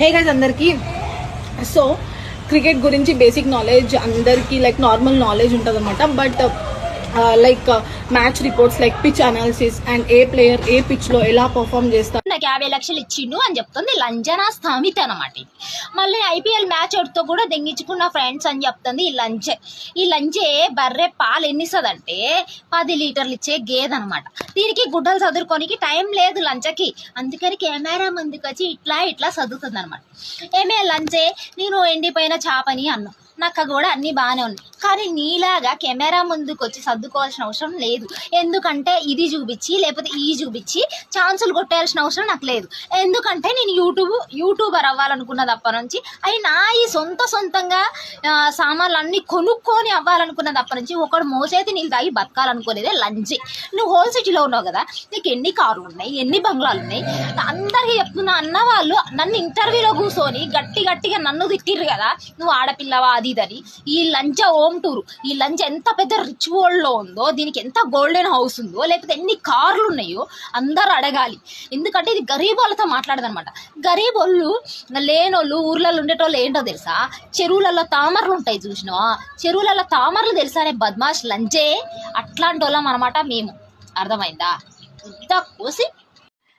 హే guys అందరికీ. So cricket గురించి basic knowledge అందరికీ లైక్ నార్మల్ నాలెడ్జ్ ఉంటుంది అనమాట but like match reports like pitch analysis and A player ఏ పిచ్లో ఎలా పర్ఫామ్ చేస్తారు నాకు యాభై లక్షలు ఇచ్చిండు అని చెప్తుంది. లంజనా స్థామిత అనమాట ఇది. మళ్ళీ ఐపీఎల్ మ్యాచ్ ఒకటితో కూడా దెంగించుకున్న ఫ్రెండ్స్ అని చెప్తుంది ఈ లంచే ఈ లంచే బర్రె పాలు ఎన్నిస్తుందంటే పది లీటర్లు ఇచ్చే గేదె అనమాట దీనికి గుడ్డలు చదువుకోనికి టైం లేదు లంచకి అందుకని కెమెరా ముందుకు వచ్చి ఇట్లా ఇట్లా చదువుతుంది అనమాట ఏమే లంచే నేను ఎండిపోయిన చేపని అన్నాను నాకు కూడా అన్నీ బాగానే ఉన్నాయి. కానీ నీలాగా కెమెరా ముందుకు వచ్చి సర్దుకోవాల్సిన అవసరం లేదు. ఎందుకంటే ఇది చూపించి లేకపోతే ఈ చూపించి ఛాన్సులు కొట్టేయాల్సిన అవసరం నాకు లేదు. ఎందుకంటే నేను యూట్యూబ్ యూట్యూబర్ అవ్వాలనుకున్నది తప్ప నుంచి అవి నా ఈ సొంత సొంతంగా సామాన్లు అన్నీ కొనుక్కొని అవ్వాలనుకున్నది తప్ప నుంచి ఒకడు మోసేది నీళ్ళు తాగి బతకాలనుకునేదే లంచ్ నువ్వు హోల్ సిటీలో ఉన్నావు కదా నీకు ఎన్ని కార్లు ఉన్నాయి ఎన్ని బంగ్లాలు ఉన్నాయి? అందరికీ చెప్తున్నా అన్న వాళ్ళు నన్ను ఇంటర్వ్యూలో కూర్చొని గట్టి గట్టిగా నన్ను తిట్టిర్రు కదా నువ్వు ఆడపిల్లవా అది ఇదని ఈ లంచ హోమ్ టూర్. ఈ లంచ్ ఎంత పెద్ద రిచ్ వరల్డ్లో ఉందో దీనికి ఎంత గోల్డెన్ హౌస్ ఉందో లేకపోతే ఎన్ని కార్లు ఉన్నాయో అందరూ అడగాలి. ఎందుకంటే ఇది గరీబ్ వాళ్ళతో మాట్లాడదనమాట గరీబ్ వాళ్ళు లేనోళ్ళు ఊర్లలో ఉండేటోళ్ళు ఏంటో తెలుసా? చెరువులలో తామరలు ఉంటాయి చూసినా చెరువులలో తామరలు తెలుసా అనే బద్మాష్ లంచే? అట్లాంటి వాళ్ళం అనమాట మేము. అర్థమైందా? ఇంత కోసి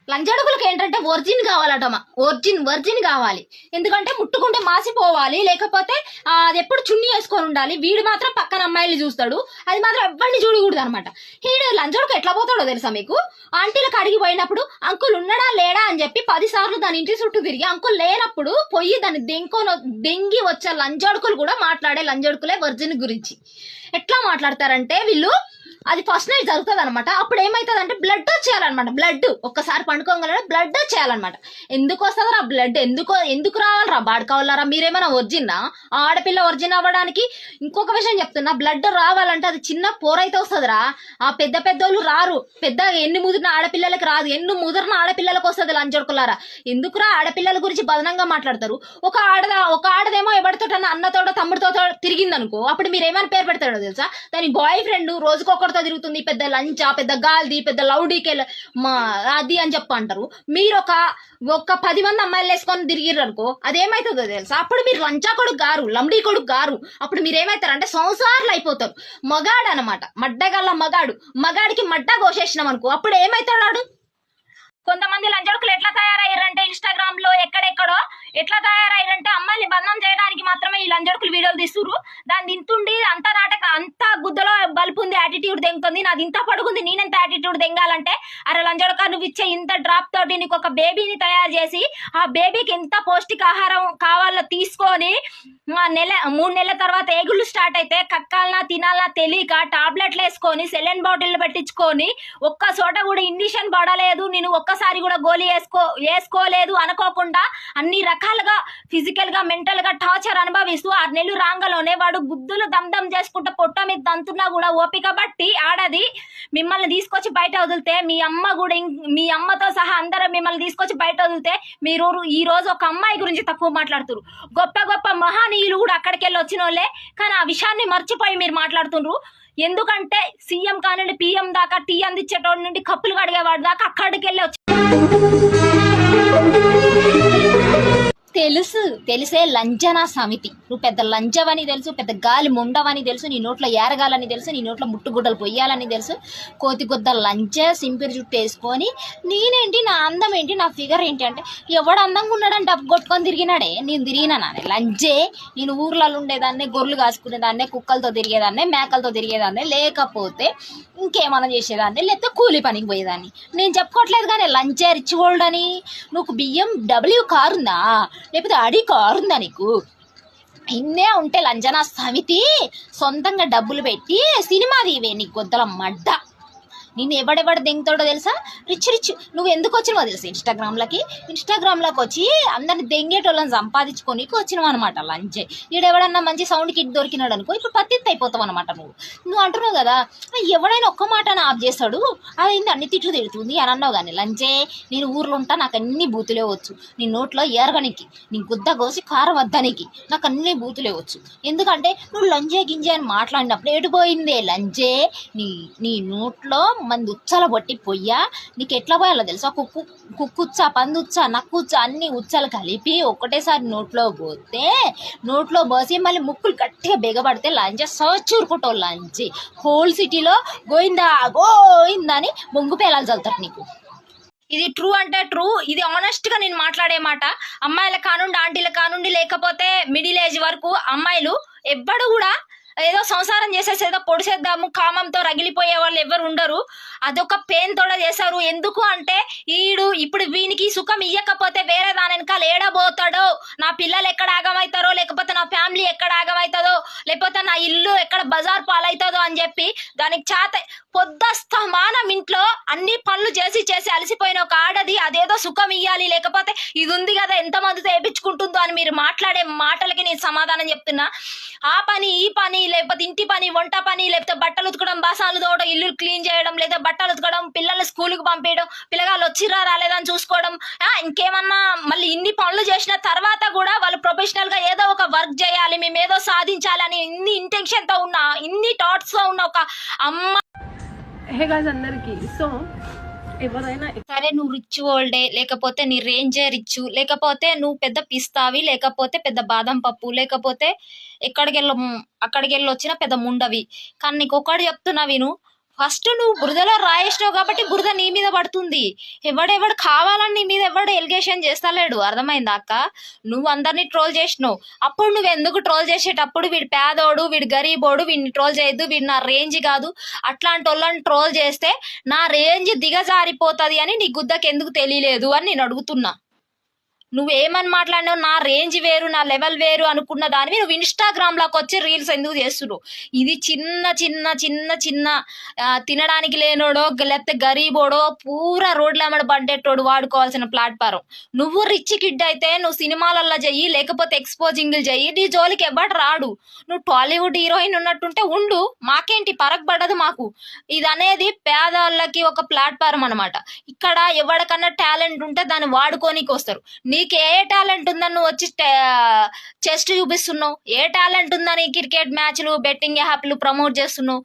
లంచడుగులకు ఏంటంటే ఒరిజిన్ కావాలటమా. ఒరిజిన్ ఒరిజిన్ కావాలి. ఎందుకంటే ముట్టుకుంటే మాసిపోవాలి లేకపోతే అది ఎప్పుడు చున్నీ వేసుకొని ఉండాలి. వీడు మాత్రం పక్కన అమ్మాయిలు చూస్తాడు. అది మాత్రం ఎవరిని చూడకూడదు అనమాట వీడు లంచడుకు ఎట్లా పోతాడో తెలుసా మీకు? ఆంటీలకు అడిగి పోయినప్పుడు అంకుల్ ఉన్నాడా లేడా? అని చెప్పి పది సార్లు దాని ఇంటి చుట్టూ తిరిగి అంకుల్ లేనప్పుడు పోయి దాన్ని దెంకొని దెంగి వచ్చే లంచడుకులు కూడా మాట్లాడే లంచడుకులే వర్జిన్ గురించి. ఎట్లా మాట్లాడతారంటే వీళ్ళు అది ఫస్ట్ నైట్ జరుగుతుంది అనమాట అప్పుడు ఏమవుతుంది అంటే బ్లడ్ వచ్చేయాలన్నమాట బ్లడ్ ఒక్కసారి పండుకోగలరా? బ్లడ్ వచ్చేయాలన్నమాట ఎందుకు వస్తుంది రా బ్లడ్ ఎందుకు ఎందుకు రావాలరా? బాడుకోవాలరా? మీరేమైనా ఒరిజినా? ఆడపిల్ల ఒరిజిన్ అవ్వడానికి ఇంకొక విషయం చెప్తున్నా. బ్లడ్ రావాలంటే అది చిన్న పోరైతే వస్తుందిరా. ఆ పెద్ద పెద్దోళ్ళు రారు. పెద్ద ఎన్ని ముదిరిన ఆడపిల్లలకి రాదు. ఎన్ని ముదిరిన ఆడపిల్లలకు వస్తుంది లంచడుకులారా ఎందుకురా ఆడపిల్లల గురించి బదనంగా మాట్లాడతారు? ఒక ఆడద ఒక ఆడదేమో ఎవరితోటన్నా అన్నతోటో తమ్ముడితో తిరిగిందనుకో అప్పుడు మీరు ఏమైనా పేరు పెడతాడో తెలుసా? దాని బాయ్ ఫ్రెండ్ రోజుకొకరితో తిరుగుతుంది పెద్ద లంచా పెద్ద గాల్ది పెద్ద లౌడీకెళ్ళ మా అది అని చెప్పి అంటారు మీరు ఒక ఒక పది మంది అమ్మాయిలు వేసుకొని తిరిగిర్రు అనుకో అదేమవుతుందో తెలుసా? అప్పుడు మీరు లంచా కొడుకు గారు లంబడీ కొడుకు గారు అప్పుడు మీరు ఏమైతారంటే సంసార్లు అయిపోతారు. మగాడు అనమాట మడ్డగల్ల మగాడు మగాడికి మడ్డ కోసేసినాం అనుకో అప్పుడు ఏమైతాడు వాడు? కొంతమంది లంచడుకులు ఎట్లా తయారయ్యారంటే ఇన్స్టాగ్రామ్లో ఎక్కడెక్కడో ఎట్లా తయారయ్యారంటే అమ్మాయిని బంధం చేయడానికి మాత్రమే ఈ లంజడుకులు వీడియోలు తీస్తురు దాన్ని తింటుండి అంత నాటక అంత గుద్దలో యాటిట్యూడ్ దెంగుతుంది. నాది ఇంత పడుకుంది నేనెంత యాటిట్యూడ్ దెంగాలంటే అరే లంజడక నువ్వు ఇచ్చే ఇంత డ్రాప్ తోటి నీకు ఒక బేబీని తయారు చేసి ఆ బేబీకి ఎంత పౌష్టికాహారం కావాలో తీసుకొని నెల మూడు నెలల తర్వాత ఏగుళ్ళు స్టార్ట్ అయితే కక్కాలనా తినాలనా తెలియక టాబ్లెట్లు వేసుకొని సెలెన్ బాటిల్ పెట్టించుకొని ఒక్క చోట కూడా ఇండిషన్ పడలేదు నేను ఒక్కసారి కూడా గోళీ వేసుకో వేసుకోలేదు అనుకోకుండా అన్ని రకాలుగా ఫిజికల్గా మెంటల్గా టార్చర్ అనుభవిస్తూ ఆరు నెలలు రాంగలోనే వాడు గుద్దులు దమ్ దమ్ చేసుకుంటూ పొట్ట మీద దంతున్నా కూడా ఓపిక కాబట్టి ఆడది మిమ్మల్ని తీసుకొచ్చి బయట వదిలితే మీ అమ్మ కూడా మీ అమ్మతో సహా అందరూ మిమ్మల్ని తీసుకొచ్చి బయట వదిలితే మీరు ఈ రోజు ఒక అమ్మాయి గురించి తక్కువ మాట్లాడుతున్నారు గొప్ప గొప్ప మహానీయులు కూడా అక్కడికి వెళ్ళి వచ్చిన వాళ్ళే కానీ ఆ విషయాన్ని మర్చిపోయి మీరు మాట్లాడుతుండ్రు ఎందుకంటే సీఎం కానివ్వండి పిఎం దాకా టీ అందించేటోడి నుండి కప్పులు కడిగేవాడు దాకా అక్కడికి వెళ్ళి వచ్చి తెలుసు తెలిసే లంజనా సమితి. నువ్వు పెద్ద లంజవని తెలుసు పెద్ద గాలి ముండవని తెలుసు నీ నోట్లో ఏరగాలని తెలుసు నీ నోట్లో ముట్టుగుడ్డలు పొయ్యాలని తెలుసు. కోతి కొద్ద లంచ సింపిరి జుట్టు వేసుకొని నేనేంటి నా అందం ఏంటి నా ఫిగర్ ఏంటి అంటే ఎవడు అందంగా ఉన్నాడని డబ్బు కొట్టుకొని తిరిగినాడే. నేను తిరిగినా నానే. లంజే నేను ఊర్లలో ఉండేదాన్నే గొర్రెలు కాసుకునేదాన్నే కుక్కలతో తిరిగేదాన్నే మేకలతో తిరిగేదాన్నే లేకపోతే ఇంకేమైనా చేసేదాన్ని లేకపోతే కూలి పనికి పోయేదాన్ని. నేను చెప్పుకోవట్లేదు కానీ లంచే రిచ్ గోల్డ్ అని. నువ్వు బియ్యం డబ్ల్యూ కారు ఉందా లేకపోతే అడి కారు ఉందా నీకు? ఇన్నే ఉంటే లంజనా సమితి సొంతంగా డబ్బులు పెట్టి సినిమా తీవే నీ గొద్దల మడ్డ. నేను ఎవడెవడ దెంగుతాడో తెలుసా? Rich rich. నువ్వు ఎందుకు వచ్చినావో తెలుసా ఇన్స్టాగ్రామ్లకి? ఇన్స్టాగ్రామ్లోకి వచ్చి అందరిని దెంగేటోళ్ళని సంపాదించుకొని వచ్చినావు అనమాట లంచే. ఈడెవడన్నా మంచి సౌండ్ కిట్ దొరికినాడు అనుకో ఇప్పుడు పత్తిత్తు అయిపోతావు అనమాట నువ్వు. నువ్వు అంటున్నావు కదా ఎవడైనా ఒక్క మాట ఆఫ్ చేస్తాడు? అదేంది అన్ని తిట్లు తిడుతుంది? అని అన్నావు కానీ లంచే నేను ఊర్లో ఉంటా నాకు అన్ని బూతులే వచ్చు. నీ నోట్లో ఎరగనికి నీ గుద్ద కోసి కారం వద్దనికి నాకు అన్ని బూతులే వచ్చు. ఎందుకంటే నువ్వు లంజే గింజే అని మాట్లాడినప్పుడు ఎటుపోయిందే లంజే నీ నీ నోట్లో మంది ఉచ్చల పొట్టి పొయ్యా నీకు ఎట్లా పోయాలో తెలుసా? కుక్కు కుక్కుచ్చ పందుచ్చ నక్కుచ్చ అన్ని ఉచ్చలు కలిపి ఒకటేసారి నోట్లో పోతే నోట్లో పోసి మళ్ళీ ముక్కులు గట్టిగా బిగబడితే లంచ్ సోచూరుకుంటావు లంచ్. హోల్ సిటీలో గోయిందా? గోయిందని ముంగు బొంగు పేలాలు చల్లుతారు నీకు. ఇది ట్రూ అంటే ట్రూ. ఇది ఆనెస్ట్గా నేను మాట్లాడే మాట. అమ్మాయిల కానుండి ఆంటీల కానుండి లేకపోతే మిడిల్ ఏజ్ వరకు అమ్మాయిలు ఎవ్వడు కూడా ఏదో సంసారం చేసేసి ఏదో పొడిసేద్దాము కామంతో రగిలిపోయే వాళ్ళు ఎవరు ఉండరు. అదొక పెయిన్ తోడ చేశారు. ఎందుకు అంటే ఈడు ఇప్పుడు వీనికి సుఖం ఇయ్యకపోతే వేరే దాని వెనకాల ఏడబోతాడో నా పిల్లలు ఎక్కడ ఆగమవుతారో లేకపోతే నా ఫ్యామిలీ ఎక్కడ ఆగమవుతుందో లేకపోతే నా ఇల్లు ఎక్కడ బజార్ పాలవుతుందో అని చెప్పి దానికి చేత పొద్దస్తమానం ఇంట్లో అన్ని పనులు చేసి చేసి అలసిపోయిన ఒక ఆడది అదేదో సుఖం ఇయ్యాలి. లేకపోతే ఇది ఉంది కదా ఎంతమందితో వేయించుకుంటుందో అని మీరు మాట్లాడే మాటలకి నేను సమాధానం చెప్తున్నా. ఆ పని ఈ పని లేకపోతే ఇంటి పని వంట పని లేకపోతే బట్టలు ఉతకడం బాసాలు తోవడం ఇల్లు క్లీన్ చేయడం లేదా బట్టలు ఉతకడం పిల్లలు స్కూల్కి పంపించడం పిల్లగాళ్ళు వచ్చిరా రాలేదని చూసుకోవడం ఇంకేమన్నా మళ్ళీ ఇన్ని పనులు చేసిన తర్వాత కూడా వాళ్ళు ప్రొఫెషనల్గా ఏదో ఒక వర్క్ చేయాలి మేము ఏదో సాధించాలని ఇన్ని ఇంటెన్షన్తో ఉన్న ఇన్ని థాట్స్తో ఉన్న ఒక అమ్మ. హే గాజ్ అందరికి. సో ఎవరైనా సరే నువ్వు రిచ్ ఓల్డే లేకపోతే నీ రేంజే రిచ్ లేకపోతే నువ్వు పెద్ద పిస్తావి లేకపోతే పెద్ద బాదం పప్పు లేకపోతే ఎక్కడికి వెళ్ళ అక్కడికి వెళ్ళి వచ్చిన పెద్ద ముండవి. కానీ నీకు ఒకటి చెప్తున్నా విను ఫస్ట్ నువ్వు బురదలో రాయేసినావు కాబట్టి బురద నీ మీద పడుతుంది. ఎవడెవడు కావాలని నీ మీద ఎవడు ఎలిగేషన్ చేస్తలేడు. అర్థమైందా అక్క? నువ్వు అందరినీ ట్రోల్ చేసినావు. అప్పుడు నువ్వు ఎందుకు ట్రోల్ చేసేటప్పుడు వీడు పేదోడు వీడు గరీబోడు వీడిని ట్రోల్ చేయొద్దు వీడు నా రేంజ్ కాదు. అట్లాంటి వాళ్ళని ట్రోల్ చేస్తే నా రేంజ్ దిగజారిపోతుంది అని నీ గుద్దకి ఎందుకు తెలియలేదు అని నేను అడుగుతున్నా. నువ్వు ఏమని మాట్లాడినావు? నా రేంజ్ వేరు నా లెవెల్ వేరు అనుకున్న దానివి నువ్వు ఇన్స్టాగ్రామ్లోకి వచ్చి రీల్స్ ఎందుకు చేస్తున్నావు ఇది చిన్న చిన్న చిన్న చిన్న తినడానికి లేనోడో లేకపోతే గరీబోడో పూరా రోడ్ల అమ్మడి పండేటోడు వాడుకోవాల్సిన ప్లాట్ఫారం నువ్వు రిచ్ కిడ్ అయితే నువ్వు సినిమాలల్లో చెయ్యి లేకపోతే ఎక్స్పోజింగ్లు చెయ్యి నీ జోలికి ఎవ్వడు రాడు? నువ్వు టాలీవుడ్ హీరోయిన్ ఉన్నట్టుంటే ఉండు. మాకేంటి? పరక్ పడదు మాకు. ఇది అనేది పేదవాళ్ళకి ఒక ప్లాట్ఫారం అన్నమాట. ఇక్కడ ఎవరికన్నా టాలెంట్ ఉంటే దాన్ని వాడుకోనికి వస్తారు నీకు ఏ టాలెంట్ ఉందని నువ్వు వచ్చి చెస్ట్ చూపిస్తున్నావు? ఏ టాలెంట్ ఉందని క్రికెట్ మ్యాచ్లు బెట్టింగ్ యాప్లు ప్రమోట్ చేస్తున్నావు?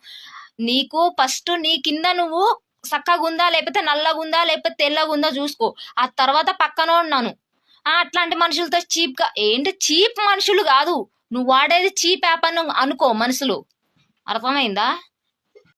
నీకు ఫస్ట్ నీ కింద నువ్వు చక్కగుందా లేకపోతే నల్లగుందా లేకపోతే తెల్లగుందా చూసుకో. ఆ తర్వాత పక్కన ఉన్నాను. అట్లాంటి మనుషులతో చీప్గా ఏంటి చీప్ మనుషులు కాదు. నువ్వు వాడేది చీప్ యాప్ అని అనుకో మనుషులు. అర్థమైందా?